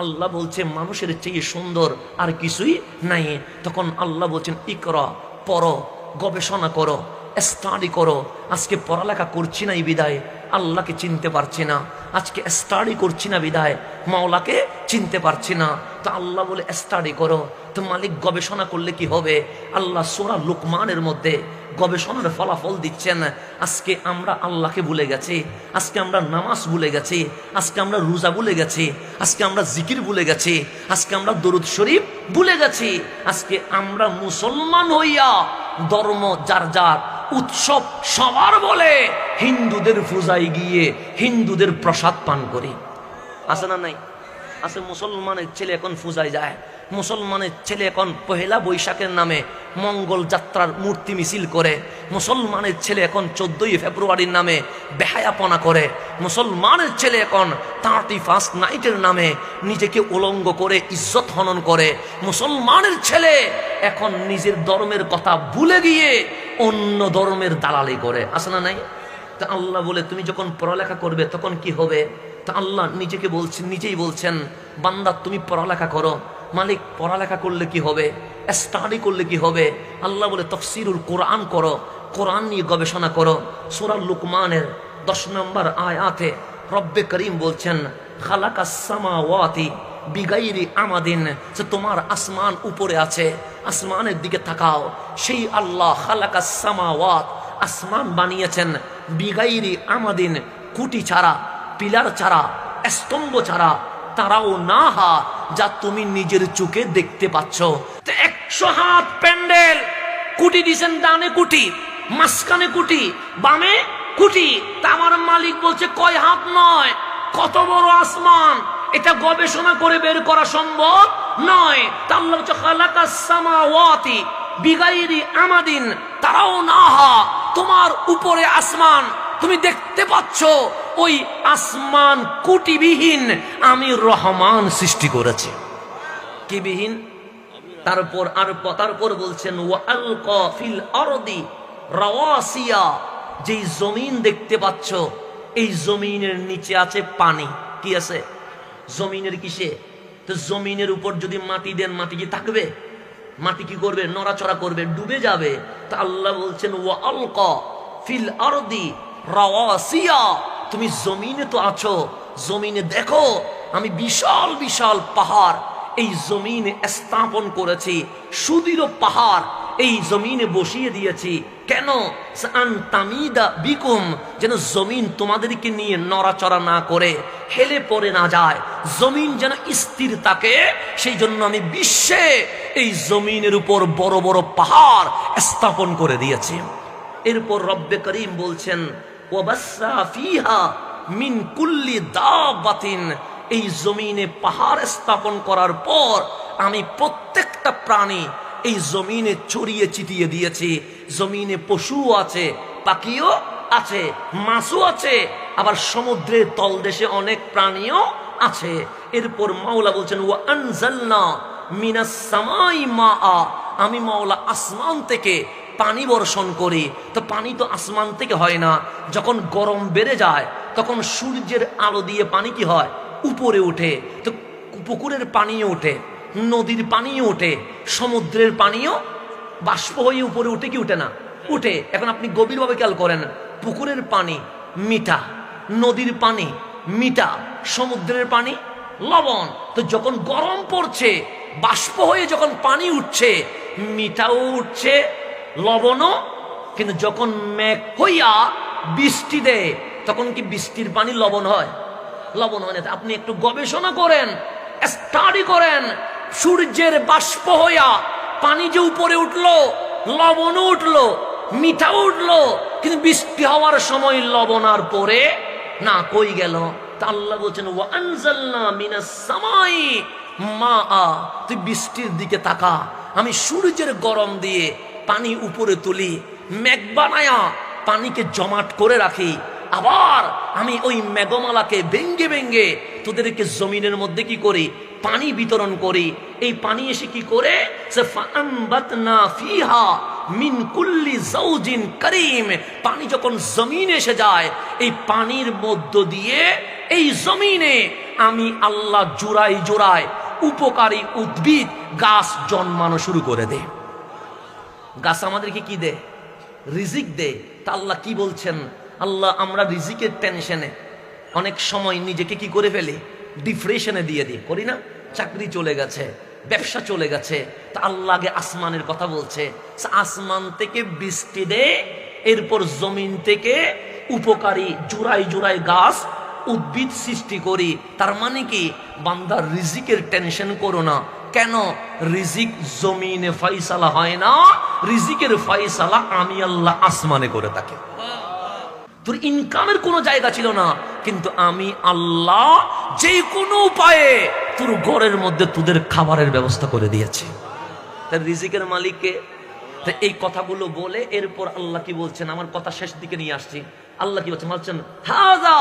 আল্লাহ বলছে, মানুষের চেয়ে সুন্দর আর কিছুই নাই। তখন আল্লাহ বলছেন, ইকরা, পড়ো, গবেষণা করো স্টাডি করো। আজকে পড়ালেখা করছি না এই বিদায়। আল্লাহকে চিনতে পারছি না। আজকে স্টাডি করছি না বিদায়, মাওলাকে চিনতে পারছি না। তো আল্লাহ বলে স্টাডি করো। তো মালিক গবেষণা করলে কি হবে? আল্লাহ সোরা লুকমানের মধ্যে গবেষণার ফলাফল দিচ্ছেন। আজকে আমরা আল্লাহকে ভুলে গেছি। আজকে আমরা নামাজ ভুলে গেছি। আজকে আমরা রোজা ভুলে গেছি। আজকে আমরা জিকির ভুলে গেছি। আজকে আমরা দরুদ শরীফ ভুলে গেছি। আজকে আমরা মুসলমান হইয়া ধর্ম যার যার উৎসব সবার বলে হিন্দুদের পূজায় গিয়ে হিন্দুদের প্রসাদ পান করি। আছে না নাই? আছে মুসলমানের ছেলে এখন পূজায় যায়। মুসলমানের ছেলে এখন পহেলা বৈশাখের নামে মঙ্গল যাত্রার মূর্তি মিছিল করে। মুসলমানের ছেলে এখন চোদ্দই ফেব্রুয়ারির নামে বেহায়াপনা করে। মুসলমানের ছেলে এখন থার্টি ফার্স্ট নাইটের নামে নিজেকে উলঙ্গ করে, ইজ্জত হনন করে। মুসলমানের ছেলে এখন নিজের ধর্মের কথা ভুলে গিয়ে অন্য ধর্মের দালালি করে আসে না নাই? তা আল্লাহ বলে, তুমি যখন পড়ালেখা করবে, তখন কি হবে? তা আল্লাহ নিজেকে বলছেন নিজেই বলছেন, বান্দা, তুমি পড়ালেখা করো। মালিক, পড়ালেখা করলে কি হবে? স্টাডি করলে কি হবে? আল্লাহ বলে, তফসিরুল কোরআন করো, কোরআন নিয়ে গবেষণা করো। সুরাল লুকমানের দশ নম্বর আয়াতে রব্বে করিম বলছেন খালাকা সামাওয়াতি বিগাইরি আমাদিন, যে তোমার আসমান উপরে আছে, আসমানের দিকে তাকাও। সেই আল্লাহ খালাকা সামাওয়াত আসমান বানিয়েছেন। বিগাইরি আমাদিন, কুটি ছাড়া পিলার ছাড়া স্তম্ভ ছাড়া তারাও না হা যা তুমি নিজের চোখে দেখতে পাচ্ছ। একশো হাত প্যান্ডেল, কুটি দিছেন ডানে কুটি, মাঝখানে কুটি, বামে কুটি। তা আমার মালিক বলছে, কয় হাত নয়? কত বড় আসমান? এটা গবেষণা করে বের করা সম্ভব নয়। তা আল্লাহ বলছে খালাকাস সামাওয়াতি বিগাইরি আমাদিন, তারাও না হা। তোমার উপরে আসমান, তুমি দেখতে পাচ্ছ, ওই আসমান কুটিবিহীন আমি রহমান সৃষ্টি করেছি। কি বিহীন তারপর আর তারপর বলছেন ফিল আরদি রাওয়াসিয়া, যেই জমিন দেখতে পাচ্ছ, এই জমিনের নিচে আছে পানি। কি আছে? জমিনের কিসে? তো জমিনের উপর যদি মাটি দেন, মাটি কি থাকবে? মাটি কি করবে? নড়াচড়া করবে, ডুবে যাবে। তা আল্লাহ বলছেন ও আলকা ফিল আরদি রাওয়াসিয়া। তুমি জমিনে তো আছো, জমিনে দেখো, আমি বিশাল বিশাল পাহাড়। এই জমিনে স্থাপন করেছি, সুদৃঢ় পাহাড়। এই জমিনে বসিয়ে দিয়েছি। কেন? তামিদা বিকুম, যেন জমিন তোমাদেরকে নিয়ে নড়াচড়া না করে, হেলে পড়ে না যায়। জমিন যেন স্থির থাকে, সেই জন্য আমি বিশ্বে এই জমিনের উপর বড় বড় পাহাড় স্থাপন করে দিয়েছি। এরপর রব্বে করিম বলছেন মিন কুল্লি দাবাতিন। এই জমিনে পাহাড় স্থাপন করার পর আমি প্রত্যেকটা প্রাণী এই জমিনে ছড়িয়ে চিটিয়ে দিয়েছি। জমিনে পশু আছে, পাখিও আছে, মাছও আছে, আবার সমুদ্রের তলদেশে অনেক প্রাণীও আছে। এরপর মাওলা বলছেন ও আনজালনা মিনাস সামাই মা আমি মাওলা আসমান থেকে পানি বর্ষণ করি। তো পানি তো আসমান থেকে হয় না। যখন গরম বেড়ে যায়, তখন সূর্যের আলো দিয়ে পানি কি হয়? উপরে ওঠে। তো পুকুরের পানিও ওঠে। নদীর পানিও ওঠে, সমুদ্রের পানিও বাষ্প হয়ে উপরে উঠে কি উঠে না? উঠে। এখন আপনি গভীরভাবে খেয়াল করেন, পুকুরের পানি মিঠা, নদীর পানি মিঠা, সমুদ্রের পানি লবণ। তো যখন গরম পড়ছে, বাষ্প হয়ে যখন পানি উঠছে, মিঠাও উঠছে, লবণও। কিন্তু যখন মেঘ হইয়া বৃষ্টি দেয়, তখন কি বৃষ্টির পানি লবণ হয়? লবণ হয় না। আপনি একটু গবেষণা করেন স্টাডি করেন সূর্যের বাষ্প হইয়া পানি যে উপরে উঠল, লবণও উঠল, মিঠাও উঠল, কিন্তু বৃষ্টি হওয়ার সময় লবণ আর পরে না, কই গেল? তা আল্লাহ বলছেন ও আনজালনা মিনাস সামাই মা আ তুই বৃষ্টির দিকে তাকা। আমি সূর্যের গরম দিয়ে পানি উপরে তুলি, মেঘ বানায়া পানিকে জমাট করে রাখি। আবার আমি ওই মেঘমালাকে ভেঙ্গে ভেঙ্গে তোদেরকে জমিনের মধ্যে কি করি? পানি বিতরণ করি। এই পানি এসে কি করে? মিন কুল্লি জাওজিন করিম। পানি যখন জমিনে এসে যায়, এই পানির মধ্য দিয়ে এই জমিনে আমি আল্লাহ জোড়াই জোড়াই উপকারী উদ্ভিদ, গাছ জন্মানো শুরু করে দে গাছ আমাদেরকে কি দে রিজিক দে তা আল্লাহ কি বলছেন? আল্লাহ, আমরা রিজিকের টেনশনে অনেক সময় নিজেকে কি করে ফেলি? ডিপ্রেশনে দিয়ে দিই। করি না? চাকরি চলে গেছে, ব্যবসা চলে গেছে, তা আল্লাহ আসমানের কথা বলছে। আসমান থেকে বৃষ্টি দে, এরপর জমিন থেকে উপকারী জোড়াই জোড়াই গাছ উদ্ভিদ সৃষ্টি করি। তার মানে কি? বান্দার রিজিকের টেনশন করো না। কেন? রিজিক জমিনে ফাইসালা হয় না, রিজিকের ফাইসালা আমি আল্লাহ আসমানে করে থাকি। তোর ইনকামের কোনো জায়গা ছিল না, কিন্তু আমি আল্লাহ যে কোনো উপায়ে তোর ঘরের মধ্যে তোদের খাবারের ব্যবস্থা করে দিয়েছে। তার রিজিকের মালিককে এই কথাগুলো বলে এরপর আল্লাহ কি বলছেন? আমার কথা শেষ দিকে নিয়ে আসছি। আল্লাহ কি বলছেন? বলছেন, হাজা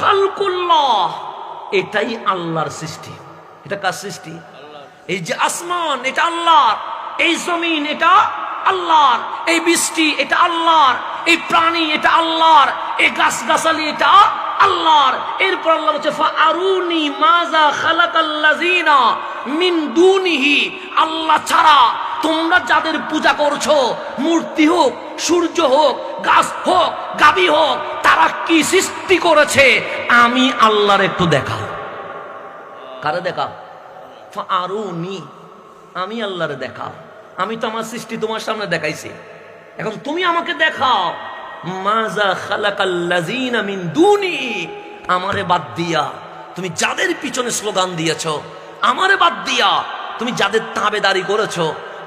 খালকুল্লাহ। এটাই আল্লাহর সৃষ্টি। এটা কার সৃষ্টি? এই যে আসমান, এটা আল্লাহর। এই জমিন, এটা আল্লাহর। এই বৃষ্টি, এটা আল্লাহর। এই প্রাণী এটা আল্লাহর, এই গাছ গাছালি এটা আল্লাহর। এরপর আল্লাহ বলছে আল্লাহ ছাড়া তোমরা যাদের পূজা করছ, মূর্তি হোক, সূর্য হোক, গাছ হোক, গাবি হোক, তারা কি সৃষ্টি করেছে? আমি আল্লাহর একটু দেখাও। কারে দেখাও? আরও নি আমি আল্লাহরে দেখাও। আমি তো আমার সৃষ্টি তোমার সামনে দেখাইছি। এখন তুমি আমাকে দেখাও। মাজা খালাকাল্লাযিনা মিন দুনি। আমারে বাদ দিয়া। তুমি যাদের পিছনে স্লোগান দিয়েছ, আমারে বাদ দিয়া। তুমি যাদের তাবেদারি করেছ,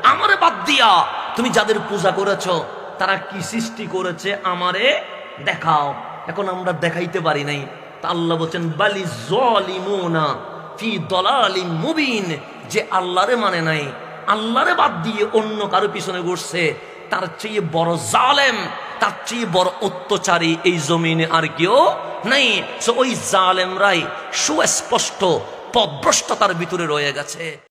আমারে বাদ দিয়া। তুমি যাদের পূজা করেছ, তারা কি সৃষ্টি করেছে আমারে দেখাও। এখন আমরা দেখাইতে পারি নাই। আল্লাহ বলছেন, বালি জলিমুনা ফি দলালিম মুবিন। যে আল্লাহরে মানে নাই। আল্লাহরে বাদ দিয়ে অন্য কারও পিছনে ঘুরছে। তার চেয়ে বড় জালেম, তার চেয়ে বড় অত্যাচারী এই জমিনে আর কেউ নেই। ওই জালেমরাই সুস্পষ্ট পদভ্রষ্টতার ভিতরে রয়ে গেছে।